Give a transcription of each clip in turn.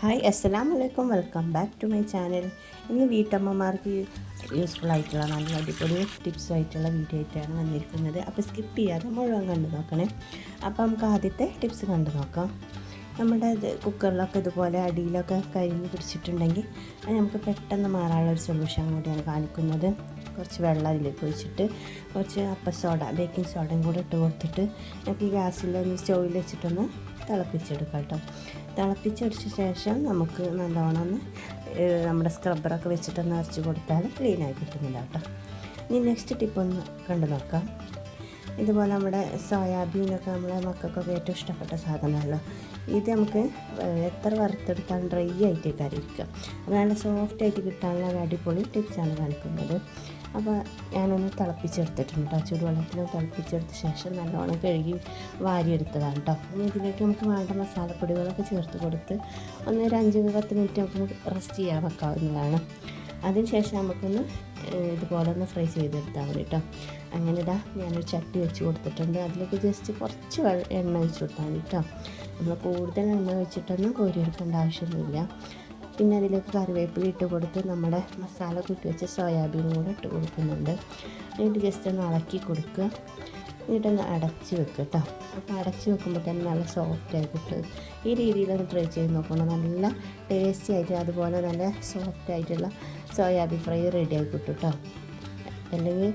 Hi അസ്സലാം വലൈക്കും welcome back to my channel. ഇന്ന് വീട്ടമ്മമാർക്ക് യൂസ്ഫുൾ ആയിട്ടുള്ള നല്ല അടിപൊളി ടിപ്സ് ആയിട്ടുള്ള വീഡിയോ ആയിട്ടാണ് വന്നിരിക്കുന്നത്. അപ്പോൾ സ്കിപ്പ് ചെയ്യാതെ മുഴുവൻ കണ്ടു നോക്കണേ. അപ്പോൾ നമുക്ക് ആദ്യത്തെ ടിപ്സ് കണ്ടു നോക്കാം. നമ്മുടെ ഇത് കുക്കറിലൊക്കെ ഇതുപോലെ അടിയിലൊക്കെ കരിഞ്ഞ് പിടിച്ചിട്ടുണ്ടെങ്കിൽ അത് നമുക്ക് പെട്ടെന്ന് മാറാനുള്ള ഒരു സൊല്യൂഷൻ കൂടിയാണ് കാണിക്കുന്നത്. കുറച്ച് വെള്ളം അതിലേക്ക് ഒഴിച്ചിട്ട് കുറച്ച് അപ്പ സോഡ ബേക്കിംഗ് സോഡയും കൂടെ ഇട്ട് കൊടുത്തിട്ട് നമുക്ക് ഗ്യാസിൽ ഒന്ന് സ്റ്റൗവിൽ വെച്ചിട്ടൊന്ന് തിളപ്പിച്ചെടുക്കാം കേട്ടോ. തിളപ്പിച്ചടിച്ച ശേഷം നമുക്ക് നല്ലോണം ഒന്ന് നമ്മുടെ സ്ക്രബ്ബറൊക്കെ വെച്ചിട്ടൊന്ന് അരച്ച് കൊടുത്താൽ ക്ലീനായി കിട്ടുന്നില്ല കേട്ടോ. ഇനി നെക്സ്റ്റ് ടിപ്പ് ഒന്ന് കണ്ടു നോക്കാം. ഇതുപോലെ നമ്മുടെ സോയാബീനൊക്കെ നമ്മളെ മക്കൾക്കൊക്കെ ഏറ്റവും ഇഷ്ടപ്പെട്ട സാധനമല്ലോ ഇത് നമുക്ക് എത്ര വറുത്തെടുത്താലും ഡ്രൈ ആയിട്ട് കറിയിരിക്കുക നല്ല സോഫ്റ്റ് ആയിട്ട് കിട്ടാനുള്ള അടിപൊളി ടിപ്സാണ് കാണിക്കുന്നത്. അപ്പോൾ ഞാനൊന്ന് തിളപ്പിച്ചെടുത്തിട്ടുണ്ട് കേട്ടോ. ചൂടുവെള്ളത്തിൽ തിളപ്പിച്ചെടുത്ത ശേഷം നല്ലോണം കഴുകി വാരിയെടുത്തതാണ് കേട്ടോ. ഇനി ഇതിലേക്ക് നമുക്ക് വേണ്ട മസാലപ്പൊടികളൊക്കെ ചേർത്ത് കൊടുത്ത് ഒന്ന് ഒരു അഞ്ച് പത്ത് മിനിറ്റ് നമുക്ക് റെസ്റ്റ് ചെയ്യാൻ വെക്കാവുന്നതാണ്. അതിനുശേഷം നമുക്കൊന്ന് ഇതുപോലെ ഒന്ന് ഫ്രൈ ചെയ്തെടുത്താൽ മതി കേട്ടോ. അങ്ങനെ ഇതാ ഞാനൊരു ചട്ടി വെച്ച് കൊടുത്തിട്ടുണ്ട്. അതിലേക്ക് ജസ്റ്റ് കുറച്ച് എണ്ണ ഒഴിച്ച് കൊടുത്താൽ മതി കേട്ടോ. നമ്മൾ കൂടുതൽ എണ്ണ ഒഴിച്ചിട്ടൊന്നും കോരിയെടുക്കേണ്ട ആവശ്യമൊന്നുമില്ല. പിന്നെ അതിലേക്ക് കറിവേപ്പില ഇട്ട് കൊടുത്ത് നമ്മുടെ മസാല കൂട്ടി വെച്ച സോയാബീൻ കൂടെ ഇട്ട് കൊടുക്കുന്നുണ്ട്. എന്നിട്ട് ജസ്റ്റ് ഒന്ന് ഇളക്കി കൊടുക്കുക. എന്നിട്ടൊന്ന് അടച്ച് വെക്കുക കേട്ടോ. അപ്പോൾ അടച്ച് വെക്കുമ്പോൾ തന്നെ നല്ല സോഫ്റ്റ് ആയിട്ട് ഈ രീതിയിൽ ഒന്ന് ട്രൈ ചെയ്ത് നോക്കണം നല്ല ടേസ്റ്റി ആയിട്ട് അതുപോലെ നല്ല സോഫ്റ്റ് ആയിട്ടുള്ള സോയാബീൻ ഫ്രൈ റെഡി ആയി കിട്ടും കേട്ടോ. അല്ലെങ്കിൽ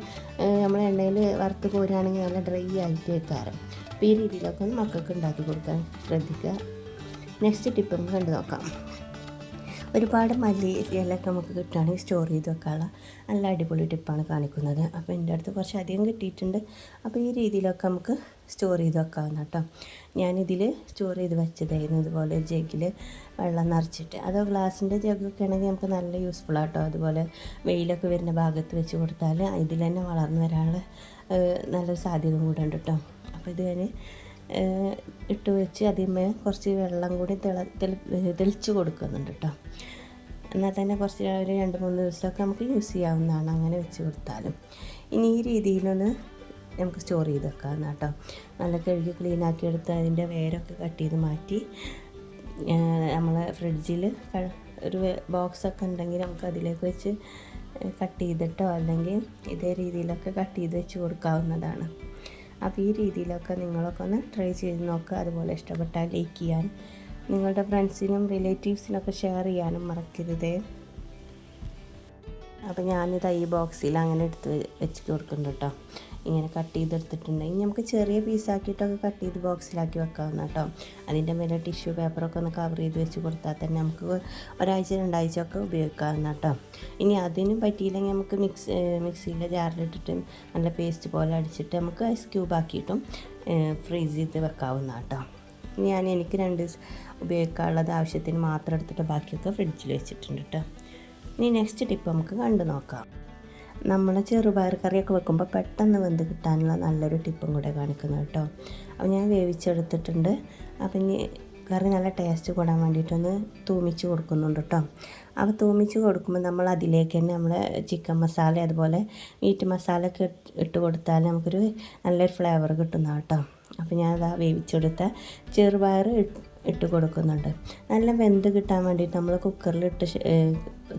നമ്മൾ എണ്ണയിൽ വറുത്ത് കോരുകയാണെങ്കിൽ നല്ല ഡ്രൈ ആയിട്ട് വെക്കാറ്. അപ്പോൾ ഈ രീതിയിലൊക്കെ ഒന്ന് മക്കൾക്ക് ഉണ്ടാക്കി കൊടുക്കാൻ ശ്രദ്ധിക്കുക. നെക്സ്റ്റ് ടിപ്പ് നമുക്ക് കണ്ടു നോക്കാം. ഒരുപാട് മല്ലി ഇലയൊക്കെ നമുക്ക് കിട്ടുകയാണെങ്കിൽ സ്റ്റോർ ചെയ്ത് വെക്കാനുള്ള നല്ല അടിപൊളി ടിപ്പാണ് കാണിക്കുന്നത്. അപ്പോൾ എന്റെ അടുത്ത് കുറച്ച് അധികം കിട്ടിയിട്ടുണ്ട്. അപ്പോൾ ഈ രീതിയിലൊക്കെ നമുക്ക് സ്റ്റോർ ചെയ്ത് വെക്കാവുന്ന കേട്ടോ. ഞാനിതിൽ സ്റ്റോർ ചെയ്ത് വെച്ചതായിരുന്നു. ഇതുപോലെ ജഗ്ഗിൽ വെള്ളം നിറച്ചിട്ട്. അതോ ഗ്ലാസിന്റെ ജഗ്ഗൊക്കെ ആണെങ്കിൽ നമുക്ക് നല്ല യൂസ്ഫുൾ ആട്ടോ അതുപോലെ വെയിലൊക്കെ വരുന്ന ഭാഗത്ത് വെച്ച് കൊടുത്താൽ ഇതിൽ തന്നെ വളർന്നു വരാനുള്ള നല്ലൊരു സാധ്യത കൂടെ ഉണ്ട് കേട്ടോ. അപ്പോൾ ഇത് ഏഹ് ഇട്ട് വെച്ച് അതിന്മേൽ കുറച്ച് വെള്ളം കൂടി തിള തെളി- തെളിച്ച് കൊടുക്കുന്നുണ്ട് കേട്ടോ. എന്നാൽ തന്നെ കുറച്ച് ഒരു രണ്ട് മൂന്ന് ദിവസമൊക്കെ നമുക്ക് യൂസ് ചെയ്യാവുന്നതാണ് അങ്ങനെ വെച്ച് കൊടുത്താലും. ഇനി ഈ രീതിയിലൊന്ന് നമുക്ക് സ്റ്റോർ ചെയ്ത് വെക്കാം കേട്ടോ. നല്ല കഴുകി ക്ലീൻ ആക്കി എടുത്ത് അതിന്റെ വേരൊക്കെ കട്ട് ചെയ്ത് മാറ്റി നമ്മൾ ഫ്രിഡ്ജിൽ ഒരു ബോക്സൊക്കെ ഉണ്ടെങ്കിൽ നമുക്ക് അതിലേക്ക് വെച്ച് കട്ട് ചെയ്തിട്ടോ അല്ലെങ്കിൽ ഇതേ രീതിയിലൊക്കെ കട്ട് ചെയ്ത് വെച്ച് കൊടുക്കാവുന്നതാണ്. അപ്പോൾ ഈ രീതിയിലൊക്കെ നിങ്ങളൊക്കെ ഒന്ന് ട്രൈ ചെയ്ത് നോക്കുക അതുപോലെ ഇഷ്ടപ്പെട്ടാൽ ലൈക്ക് ചെയ്യാൻ. നിങ്ങളുടെ ഫ്രണ്ട്സിനും റിലേറ്റീവ്സിനൊക്കെ ഷെയർ ചെയ്യാനും മറക്കരുതേ. അപ്പോൾ ഞാനിത് ഈ ബോക്സിൽ അങ്ങനെ എടുത്ത് വെച്ച് കൊടുക്കുന്നുണ്ട് കേട്ടോ ഇങ്ങനെ കട്ട് ചെയ്തെടുത്തിട്ടുണ്ടെങ്കിൽ നമുക്ക് ചെറിയ പീസാക്കിയിട്ടൊക്കെ കട്ട് ചെയ്ത് ബോക്സിലാക്കി വെക്കാവുന്ന കേട്ടോ അതിന്റെ മേലെ ടിഷ്യൂ പേപ്പറൊക്കെ ഒന്ന് കവർ ചെയ്ത് വെച്ച് കൊടുത്താൽ തന്നെ നമുക്ക് ഒരാഴ്ച രണ്ടാഴ്ച ഒക്കെ ഉപയോഗിക്കാവുന്ന കേട്ടോ ഇനി അതിനും പറ്റിയില്ലെങ്കിൽ നമുക്ക് മിക്സ് മിക്സിയിലെ ജാറിലിട്ടിട്ട് നല്ല പേസ്റ്റ് പോലെ അടിച്ചിട്ട് നമുക്ക് ഐസ് ക്യൂബ് ആക്കിയിട്ടും ഫ്രീസ് ചെയ്ത് വെക്കാവുന്ന കേട്ടോ ഞാൻ എനിക്ക് രണ്ട് ഉപയോഗിക്കാനുള്ളത് ആവശ്യത്തിന് മാത്രം എടുത്തിട്ട് ബാക്കിയൊക്കെ ഫ്രിഡ്ജിൽ വെച്ചിട്ടുണ്ട് കേട്ടോ ഇനി നെക്സ്റ്റ് ടിപ്പ് നമുക്ക് കണ്ടു നോക്കാം. നമ്മൾ ചെറുപയർ കറിയൊക്കെ വെക്കുമ്പോൾ പെട്ടെന്ന് വെന്ത് കിട്ടാനുള്ള നല്ലൊരു ടിപ്പും കൂടെ കാണിക്കുന്നു കേട്ടോ. അപ്പോൾ ഞാൻ വേവിച്ചെടുത്തിട്ടുണ്ട്. അപ്പം ഇനി കറി നല്ല ടേസ്റ്റ് കൂടാൻ വേണ്ടിയിട്ടൊന്ന് തൂമിച്ച് കൊടുക്കുന്നുണ്ട് കേട്ടോ. അപ്പോൾ തൂമിച്ച് കൊടുക്കുമ്പോൾ നമ്മൾ അതിലേക്ക് തന്നെ നമ്മൾ ചിക്കൻ മസാല അതുപോലെ മീറ്റ് മസാല ഒക്കെ ഇട്ട് കൊടുത്താൽ നമുക്കൊരു നല്ലൊരു ഫ്ലേവർ കിട്ടുന്ന കേട്ടോ. അപ്പോൾ ഞാൻ അതാ വേവിച്ചെടുത്ത ചെറുപയർ ഇട്ട് കൊടുക്കുന്നുണ്ട്. നല്ല വെന്ത് കിട്ടാൻ വേണ്ടിയിട്ട് നമ്മൾ കുക്കറിലിട്ട്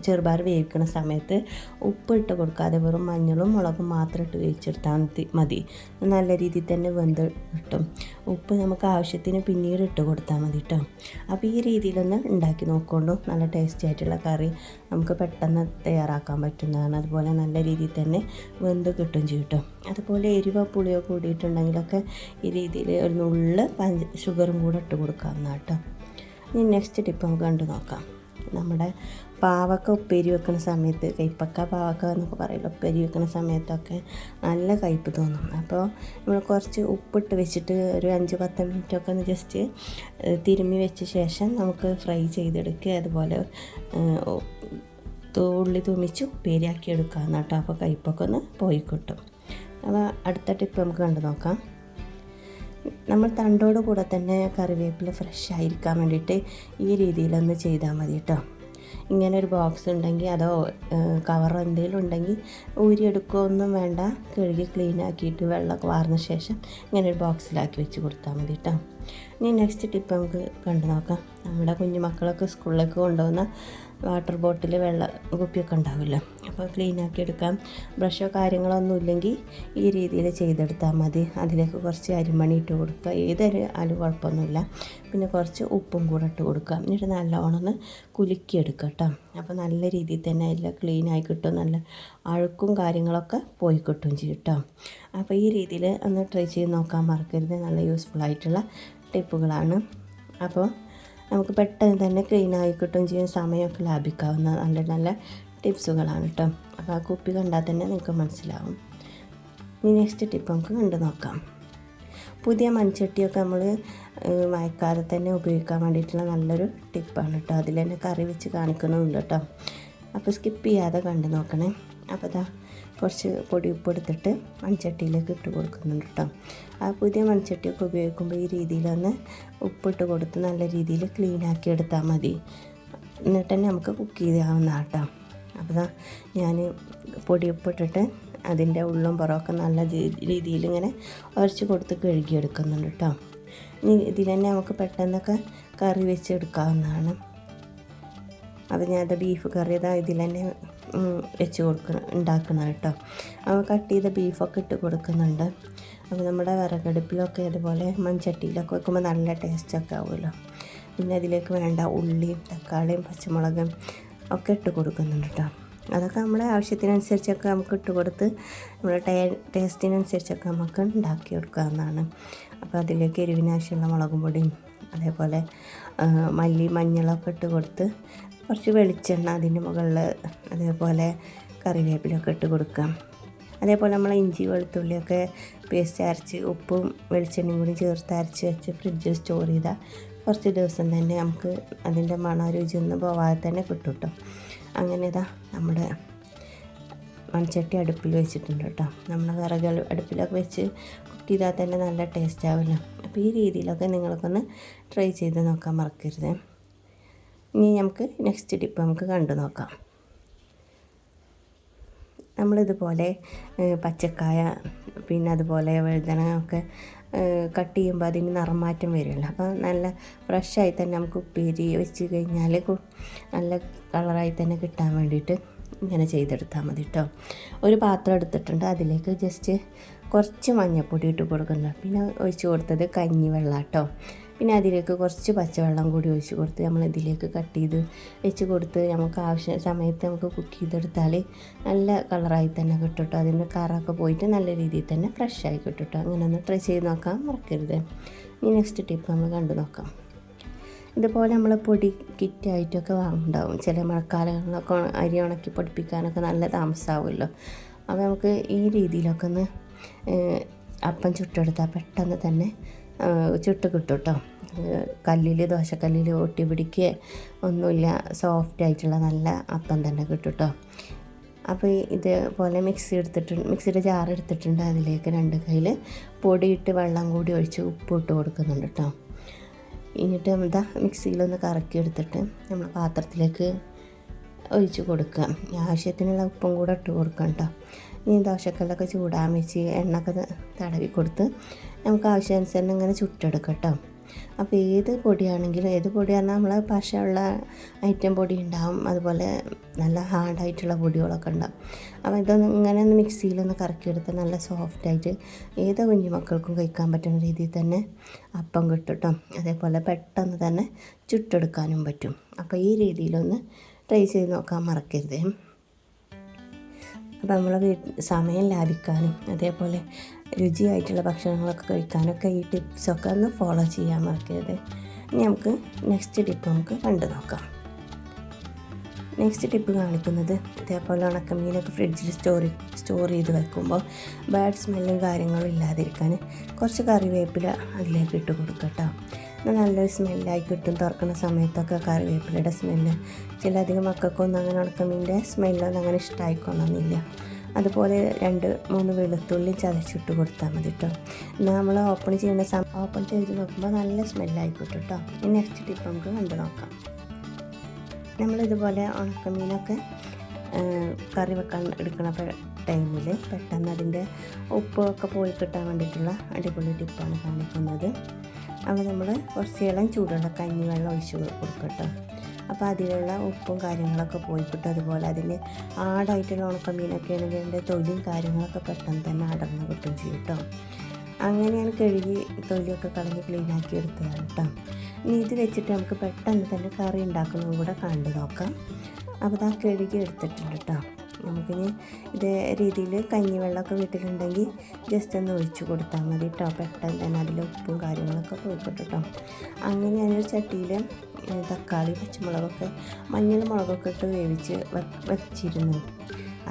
ചെറുപയർ വേവിക്കുന്ന സമയത്ത് ഉപ്പ് ഇട്ട് കൊടുക്കാതെ വെറും മഞ്ഞളും മുളകും മാത്രം ഇട്ട് വേവിച്ചെടുത്താൽ മതി നല്ല രീതിയിൽ തന്നെ വെന്ത് കിട്ടും. ഉപ്പ് നമുക്ക് ആവശ്യത്തിന് പിന്നീട് ഇട്ട് കൊടുത്താൽ മതി കേട്ടോ അപ്പോൾ ഈ രീതിയിലൊന്ന് ഉണ്ടാക്കി നോക്കൊണ്ടു നല്ല ടേസ്റ്റി ആയിട്ടുള്ള കറി നമുക്ക് പെട്ടെന്ന് തയ്യാറാക്കാൻ പറ്റുന്നതാണ്. അതുപോലെ നല്ല രീതിയിൽ തന്നെ വെന്ത് കിട്ടും ചെയ്യും കേട്ടോ അതുപോലെ എരിവ പുളിയോ കൂടിയിട്ടുണ്ടെങ്കിലൊക്കെ ഈ രീതിയിൽ ഒരു നുള്ളിൽ പഞ്ച ഷുഗറും കൂടെ ഇട്ട് കൊടുക്കാവുന്ന കേട്ടോ ഇനി നെക്സ്റ്റ് ടിപ്പ് നമുക്ക് കണ്ടു നോക്കാം. നമ്മുടെ പാവക്ക ഉപ്പേരി വെക്കുന്ന സമയത്ത് കയ്പ്പക്ക പാവക്ക എന്നൊക്കെ പറയില്ല ഉപ്പേരി വെക്കുന്ന സമയത്തൊക്കെ നല്ല കയ്പ്പ് തോന്നും. അപ്പോൾ നമ്മൾ കുറച്ച് ഉപ്പിട്ട് വെച്ചിട്ട് ഒരു അഞ്ച് പത്ത് മിനിറ്റൊക്കെ ഒന്ന് ജസ്റ്റ് തിരുമ്മി വെച്ച ശേഷം നമുക്ക് ഫ്രൈ ചെയ്തെടുക്കുക. അതുപോലെ ഉള്ളി തുമിച്ച് ഉപ്പേരിയാക്കി എടുക്കാം കേട്ടോ. അപ്പോൾ കയ്പ്പൊക്കെ ഒന്ന് പോയി കിട്ടും. അപ്പോൾ അടുത്ത ടിപ്പ് നമുക്ക് കണ്ടു നോക്കാം. നമ്മൾ തണ്ടോട് കൂടെ തന്നെ കറിവേപ്പില ഫ്രഷ് ആയിരിക്കാൻ വേണ്ടിയിട്ട് ഈ രീതിയിലൊന്ന് ചെയ്താൽ മതി കേട്ടോ ഇങ്ങനെ ഒരു ബോക്സ് ഉണ്ടെങ്കിൽ അതോ കവർ എന്തെങ്കിലും ഉണ്ടെങ്കിൽ ഊരിയെടുക്കുകയൊന്നും വേണ്ട. കഴുകി ക്ലീൻ ആക്കിയിട്ട് വെള്ളമൊക്കെ വാർന്ന ശേഷം ഇങ്ങനെ ഒരു ബോക്സിലാക്കി വെച്ച് കൊടുത്താൽ മതി കേട്ടോ ഇനി നെക്സ്റ്റ് ടിപ്പ് നമുക്ക് കണ്ടു നോക്കാം. നമ്മുടെ കുഞ്ഞു മക്കളൊക്കെ സ്കൂളിലേക്ക് കൊണ്ടുപോകുന്ന വാട്ടർ ബോട്ടിൽ വെള്ള കുപ്പിയൊക്കെ ഉണ്ടാവില്ല അപ്പോൾ ക്ലീൻ ആക്കി എടുക്കാം. ബ്രഷോ കാര്യങ്ങളൊന്നും ഇല്ലെങ്കിൽ ഈ രീതിയിൽ ചെയ്തെടുത്താൽ മതി. അതിലേക്ക് കുറച്ച് അരിമണി ഇട്ട് കൊടുക്കുക. ഏതൊരു ആലും കുഴപ്പമൊന്നുമില്ല. പിന്നെ കുറച്ച് ഉപ്പും കൂടെ ഇട്ട് കൊടുക്കുക. എന്നിട്ട് നല്ലോണം ഒന്ന് കുലുക്കിയെടുക്കുക കേട്ടോ അപ്പോൾ നല്ല രീതിയിൽ തന്നെ എല്ലാം ക്ലീൻ ആയി കിട്ടും. നല്ല അഴുക്കും കാര്യങ്ങളൊക്കെ പോയി കിട്ടും ചെയ്യും കേട്ടോ അപ്പോൾ ഈ രീതിയിൽ ഒന്ന് ട്രൈ ചെയ്ത് നോക്കാൻ മറക്കരുത്. നല്ല യൂസ്ഫുൾ ആയിട്ടുള്ള ടിപ്പുകളാണ്. അപ്പോൾ നമുക്ക് പെട്ടെന്ന് തന്നെ ക്ലീൻ ആയിക്കിട്ടും ചെയ്യാൻ ചെയ്യും. സമയമൊക്കെ ലാഭിക്കാവുന്ന നല്ല നല്ല ടിപ്സുകളാണ് കേട്ടോ. അപ്പോൾ ആ കുപ്പി കണ്ടാൽ തന്നെ നിങ്ങൾക്ക് മനസ്സിലാവും. ഇനി നെക്സ്റ്റ് ടിപ്പ് നമുക്ക് കണ്ടു നോക്കാം. പുതിയ മൺചട്ടിയൊക്കെ നമ്മൾ മയക്കാതെ തന്നെ ഉപയോഗിക്കാൻ വേണ്ടിയിട്ടുള്ള നല്ലൊരു ടിപ്പാണ് കേട്ടോ. അതിൽ തന്നെ കറി വെച്ച് കാണിക്കുന്നുണ്ട് കേട്ടോ. അപ്പോൾ സ്കിപ്പ് ചെയ്യാതെ കണ്ടു നോക്കണേ. അപ്പോൾ ഇതാ കുറച്ച് പൊടി ഉപ്പ് എടുത്തിട്ട് മൺചട്ടിയിലേക്ക് ഇട്ട് കൊടുക്കുന്നുണ്ട് കേട്ടോ ആ പുതിയ മൺചട്ടിയൊക്കെ ഉപയോഗിക്കുമ്പോൾ ഈ രീതിയിലൊന്ന് ഉപ്പിട്ട് കൊടുത്ത് നല്ല രീതിയിൽ ക്ലീൻ ആക്കി എടുത്താൽ മതി. എന്നിട്ട് തന്നെ നമുക്ക് കുക്ക് ചെയ്താവുന്ന കേട്ടോ അപ്പോൾ ഞാൻ പൊടി ഉപ്പിട്ടിട്ട് അതിന്റെ ഉള്ളും പുറമൊക്കെ നല്ല രീതിയിൽ ഇങ്ങനെ ഉരച്ച് കൊടുത്ത് കഴുകിയെടുക്കുന്നുണ്ട് കേട്ടോ ഇനി ഇതിൽ തന്നെ നമുക്ക് പെട്ടെന്നൊക്കെ കറി വെച്ചെടുക്കാവുന്നതാണ് അപ്പോൾ ഞാനത് ബീഫ് കറി ഇതാ ഇതിൽ തന്നെ വെച്ച് കൊടുക്കുന്ന ഉണ്ടാക്കണം കേട്ടോ. അപ്പോൾ കട്ട് ചെയ്ത ബീഫൊക്കെ ഇട്ട് കൊടുക്കുന്നുണ്ട്. അപ്പോൾ നമ്മുടെ വിറകടുപ്പിലൊക്കെ അതുപോലെ മൺചട്ടിയിലൊക്കെ വെക്കുമ്പോൾ നല്ല ടേസ്റ്റൊക്കെ ആവുമല്ലോ. പിന്നെ അതിലേക്ക് വേണ്ട ഉള്ളിയും തക്കാളിയും പച്ചമുളകും ഒക്കെ ഇട്ട് കൊടുക്കുന്നുണ്ട് കേട്ടോ. അതൊക്കെ നമ്മളെ ആവശ്യത്തിനനുസരിച്ചൊക്കെ നമുക്ക് ഇട്ട് കൊടുത്ത് നമ്മുടെ ടേ ടേസ്റ്റിനനുസരിച്ചൊക്കെ നമുക്ക് ഉണ്ടാക്കി കൊടുക്കാവുന്നതാണ്. അപ്പോൾ അതിലേക്ക് എരിവിനാവശ്യമുള്ള മുളകും പൊടിയും അതേപോലെ മല്ലി മഞ്ഞളൊക്കെ ഇട്ട് കൊടുത്ത് കുറച്ച് വെളിച്ചെണ്ണ അതിന്റെ മുകളിൽ അതേപോലെ കറിവേപ്പിലൊക്കെ ഇട്ട് കൊടുക്കാം. അതേപോലെ നമ്മൾ ഇഞ്ചി വെളുത്തുള്ളിയൊക്കെ പേസ്റ്റ് അരച്ച് ഉപ്പും വെളിച്ചെണ്ണയും കൂടി ചേർത്ത് അരച്ച് വെച്ച് ഫ്രിഡ്ജിൽ സ്റ്റോർ ചെയ്താൽ കുറച്ച് ദിവസം തന്നെ നമുക്ക് അതിന്റെ മണ രുചിയൊന്നും പോവാതെ തന്നെ കിട്ടും കേട്ടോ അങ്ങനെ ഇതാ നമ്മുടെ മൺചട്ടി അടുപ്പിൽ വെച്ചിട്ടുണ്ട് കേട്ടോ. നമ്മൾ വിറക് അടുപ്പിലൊക്കെ വെച്ച് കുക്ക് ചെയ്താൽ തന്നെ നല്ല ടേസ്റ്റ് ആവില്ല അപ്പോൾ ഈ രീതിയിലൊക്കെ നിങ്ങൾക്കൊന്ന് ട്രൈ ചെയ്ത് നോക്കാൻ മറക്കരുത്. ഇനി നമുക്ക് നെക്സ്റ്റ് ഡിപ്പ് നമുക്ക് കണ്ടു നോക്കാം. നമ്മളിതുപോലെ പച്ചക്കായ പിന്നെ അതുപോലെ വഴുതന ഒക്കെ കട്ട് ചെയ്യുമ്പോൾ അതിന് നിറമാറ്റം വരുമല്ലോ. അപ്പോൾ നല്ല ഫ്രഷായി തന്നെ നമുക്ക് ഉപ്പേരി വെച്ച് കഴിഞ്ഞാൽ നല്ല കളറായി തന്നെ കിട്ടാൻ വേണ്ടിയിട്ട് ഇങ്ങനെ ചെയ്തെടുത്താൽ മതി കേട്ടോ ഒരു പാത്രം എടുത്തിട്ടുണ്ട്. അതിലേക്ക് ജസ്റ്റ് കുറച്ച് മഞ്ഞൾപ്പൊടി ഇട്ട് കൊടുക്കുന്നു. പിന്നെ ഒഴിച്ച് കൊടുത്തത് കഞ്ഞി വെള്ളം കേട്ടോ പിന്നെ അതിലേക്ക് കുറച്ച് പച്ചവെള്ളം കൂടി ഒഴിച്ച് കൊടുത്ത് നമ്മൾ ഇതിലേക്ക് കട്ട് ചെയ്ത് വെച്ച് കൊടുത്ത് നമുക്ക് ആവശ്യ സമയത്ത് നമുക്ക് കുക്ക് ചെയ്തെടുത്താൽ നല്ല കളറായി തന്നെ കിട്ടും അതിന്റെ കറൊക്കെ പോയിട്ട് നല്ല രീതിയിൽ തന്നെ ഫ്രഷ് ആയി കിട്ടും കേട്ടോ അങ്ങനെ ഒന്ന് ട്രൈ ചെയ്ത് നോക്കാൻ മറക്കരുത്. ഇനി നെക്സ്റ്റ് ടിപ്പ് നമ്മൾ കണ്ടു നോക്കാം. ഇതുപോലെ നമ്മൾ പൊടി കിറ്റായിട്ടൊക്കെ വാങ്ങുന്നുണ്ടാവും. ചില മഴക്കാലങ്ങളിലൊക്കെ അരി ഉണക്കി പൊടിപ്പിക്കാനൊക്കെ നല്ല താമസമാവുമല്ലോ അപ്പോൾ നമുക്ക് ഈ രീതിയിലൊക്കെ ഒന്ന് അപ്പം ചുട്ടെടുത്താൽ പെട്ടെന്ന് തന്നെ ചുട്ട് കിട്ടും കേട്ടോ കല്ലിൽ ദോശക്കല്ലിൽ ഒട്ടി പിടിക്കുക ഒന്നുമില്ല. സോഫ്റ്റ് ആയിട്ടുള്ള നല്ല അപ്പം തന്നെ കിട്ടും കേട്ടോ അപ്പോൾ ഇതേപോലെ മിക്സി എടുത്തിട്ടുണ്ട് മിക്സിയുടെ ജാർ എടുത്തിട്ടുണ്ട്. അതിലേക്ക് രണ്ട് കയ്യിൽ പൊടിയിട്ട് വെള്ളം കൂടി ഒഴിച്ച് ഉപ്പ് ഇട്ട് കൊടുക്കുന്നുണ്ട് കേട്ടോ എന്നിട്ട് എന്താ മിക്സിയിലൊന്ന് കറക്കി എടുത്തിട്ട് നമ്മൾ പാത്രത്തിലേക്ക് ഒഴിച്ച് കൊടുക്കുക. ആവശ്യത്തിനുള്ള ഉപ്പും കൂടെ ഇട്ട് കൊടുക്കാം കേട്ടോ. ഇനി ദോശക്കല്ലൊക്കെ ചൂടാൻ വെച്ച് എണ്ണയൊക്കെ തടവി കൊടുത്ത് നമുക്ക് ആവശ്യാനുസരണം ഇങ്ങനെ ചുട്ടെടുക്കാം കേട്ടോ. അപ്പോൾ ഏത് പൊടിയാണെങ്കിലും ഏത് പൊടിയാണ് നമ്മൾ പശയുള്ള ഐറ്റം പൊടി ഉണ്ടാവും. അതുപോലെ നല്ല ഹാർഡായിട്ടുള്ള പൊടികളൊക്കെ ഉണ്ടാവും. അപ്പോൾ ഇതൊന്ന് ഇങ്ങനെ ഒന്ന് മിക്സിയിലൊന്ന് കറക്കിയെടുത്ത് നല്ല സോഫ്റ്റായിട്ട് ഏത് കുഞ്ഞുമക്കൾക്കും കഴിക്കാൻ പറ്റുന്ന രീതിയിൽ തന്നെ അപ്പം കിട്ടും അതേപോലെ പെട്ടെന്ന് തന്നെ ചുട്ടെടുക്കാനും പറ്റും. അപ്പോൾ ഈ രീതിയിലൊന്ന് ട്രൈ ചെയ്ത് നോക്കാൻ മറക്കരുത്. അപ്പോൾ നമ്മൾ സമയം ലാഭിക്കാനും അതേപോലെ രുചിയായിട്ടുള്ള ഭക്ഷണങ്ങളൊക്കെ കഴിക്കാനൊക്കെ ഈ ടിപ്സൊക്കെ ഒന്ന് ഫോളോ ചെയ്യാൻ മറക്കരുത്. ഇനി നമുക്ക് നെക്സ്റ്റ് ടിപ്പ് നമുക്ക് കണ്ടു നോക്കാം. നെക്സ്റ്റ് ടിപ്പ് കാണിക്കുന്നത് ഇതേപോലെ ഉണക്കമീനൊക്കെ ഫ്രിഡ്ജിൽ സ്റ്റോർ സ്റ്റോർ ചെയ്ത് വെക്കുമ്പോൾ ബാഡ് സ്മെല്ലും കാര്യങ്ങളും ഇല്ലാതിരിക്കാൻ കുറച്ച് കറിവേപ്പില അതിലേക്ക് ഇട്ട് കൊടുക്കട്ടോ നല്ലൊരു സ്മെല്ലായി കിട്ടും തുറക്കുന്ന സമയത്തൊക്കെ കറിവേപ്പിലയുടെ സ്മെല്ല് ചില അധികം മക്കൾക്കൊന്നും അങ്ങനെ ഉണക്കമീന്റെ സ്മെല്ലൊന്നും അങ്ങനെ ഇഷ്ടമായിക്കൊള്ളണമെന്നില്ല അതുപോലെ രണ്ട് മൂന്ന് വെളുത്തുള്ളി ചതച്ചിട്ട് കൊടുത്താൽ മതി കേട്ടോ നമ്മൾ ഓപ്പൺ ചെയ്യുന്ന സമയം ഓപ്പൺ ചെയ്ത് നോക്കുമ്പോൾ നല്ല സ്മെല്ലായിക്കോട്ടെ കേട്ടോ ഇനി നെക്സ്റ്റ് ടിപ്പ് നമുക്ക് കണ്ടു നോക്കാം. നമ്മളിതുപോലെ ഉണക്കമീനൊക്കെ കറി വെക്കാൻ എടുക്കുന്ന ടൈമിൽ പെട്ടെന്ന് അതിന്റെ ഉപ്പൊക്കെ പോയി കിട്ടാൻ വേണ്ടിയിട്ടുള്ള അടിപൊളി ടിപ്പാണ് കാണിക്കുന്നത്. അപ്പോൾ നമ്മൾ കുറച്ച് ഇളം ചൂടുള്ള കഞ്ഞിവെള്ളം ഒഴിച്ച് കൊടുക്കട്ടോ. അപ്പോൾ അതിലുള്ള ഉപ്പും കാര്യങ്ങളൊക്കെ പോയി അതുപോലെ അതിൽ ആടായിട്ടുള്ള ഉണക്കമീനൊക്കെ ആണെങ്കിൽ അതിന്റെ തൊലിയും കാര്യങ്ങളൊക്കെ പെട്ടെന്ന് തന്നെ അടർന്ന് കിട്ടും ചെയ്യും കേട്ടോ. അങ്ങനെയാണ് കഴുകി തൊലിയൊക്കെ കളഞ്ഞ് ക്ലീനാക്കി എടുത്തതാണ് കേട്ടോ. ഇനി ഇത് വെച്ചിട്ട് നമുക്ക് പെട്ടെന്ന് തന്നെ കറി ഉണ്ടാക്കുന്നത് കൂടെ കണ്ടു നോക്കാം. അപ്പോൾ ഇതാ കഴുകി എടുത്തിട്ടുണ്ട് കേട്ടോ. നമുക്കിനി ഇതേ രീതിയിൽ കഞ്ഞിവെള്ളമൊക്കെ വീട്ടിലുണ്ടെങ്കിൽ ജസ്റ്റ് ഒന്ന് ഒഴിച്ച് കൊടുത്താൽ മതി കേട്ടോ. പെട്ടെന്ന് തന്നെ അതിൽ ഉപ്പും കാര്യങ്ങളൊക്കെ പോയിക്കോട്ടെ കേട്ടോ. അങ്ങനെ ഞാനൊരു ചട്ടിയിൽ തക്കാളി പച്ചമുളകൊക്കെ മഞ്ഞൾ മുളകൊക്കെ ഇട്ട് വേവിച്ച് വെച്ചിരുന്നു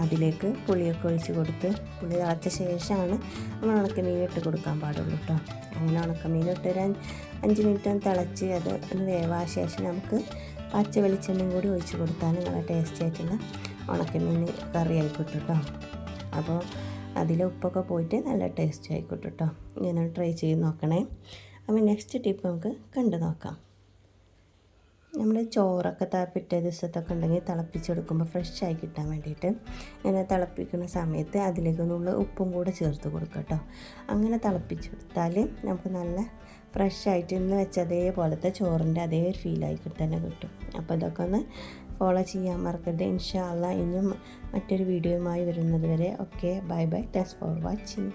അതിലേക്ക് പുളിയൊക്കെ ഒഴിച്ച് കൊടുത്ത് പുളി തിളച്ച ശേഷമാണ് നമ്മൾ ഉണക്കമീൻ ഇട്ട് കൊടുക്കാൻ പാടുള്ളൂ കേട്ടോ അങ്ങനെ ഉണക്കമീൻ ഇട്ട് ഒരു അഞ്ച് മിനിറ്റ് തിളച്ച് അത് വേവാ ശേഷം നമുക്ക് പച്ച വെളിച്ചെണ്ണയും കൂടി ഒഴിച്ച് കൊടുത്താൽ നല്ല ടേസ്റ്റി ആയിട്ടുള്ള ഉണക്കമീൻ കറി ആയിക്കോട്ടെ കേട്ടോ അപ്പോൾ അതിൽ ഉപ്പൊക്കെ പോയിട്ട് നല്ല ടേസ്റ്റ് ആയിക്കോട്ടെ കേട്ടോ ഇങ്ങനെ ട്രൈ ചെയ്ത് നോക്കണേ. അപ്പോൾ നെക്സ്റ്റ് ടിപ്പ് നമുക്ക് കണ്ടു നോക്കാം. നമ്മൾ ചോറൊക്കെ പിറ്റേ ദിവസത്തൊക്കെ ഉണ്ടെങ്കിൽ തിളപ്പിച്ചെടുക്കുമ്പോൾ ഫ്രഷ് ആയി കിട്ടാൻ വേണ്ടിയിട്ട് ഇങ്ങനെ തിളപ്പിക്കുന്ന സമയത്ത് അതിലേക്ക് നമ്മൾ ഉപ്പും കൂടെ ചേർത്ത് കൊടുക്കുക കേട്ടോ. അങ്ങനെ തിളപ്പിച്ചെടുത്താൽ നമുക്ക് നല്ല ഫ്രഷ് ആയിട്ട് ഇന്ന് വെച്ച അതേപോലത്തെ ചോറിന്റെ അതേ ഫീലായി തന്നെ കിട്ടും. അപ്പോൾ ഇതൊക്കെ ഒന്ന് ഫോളോ ചെയ്യാൻ മറക്കരുത്. ഇൻഷാല്ല ഇനിയും മറ്റൊരു വീഡിയോയുമായി വരുന്നത് വരെ. Okay bye bye thanks for watching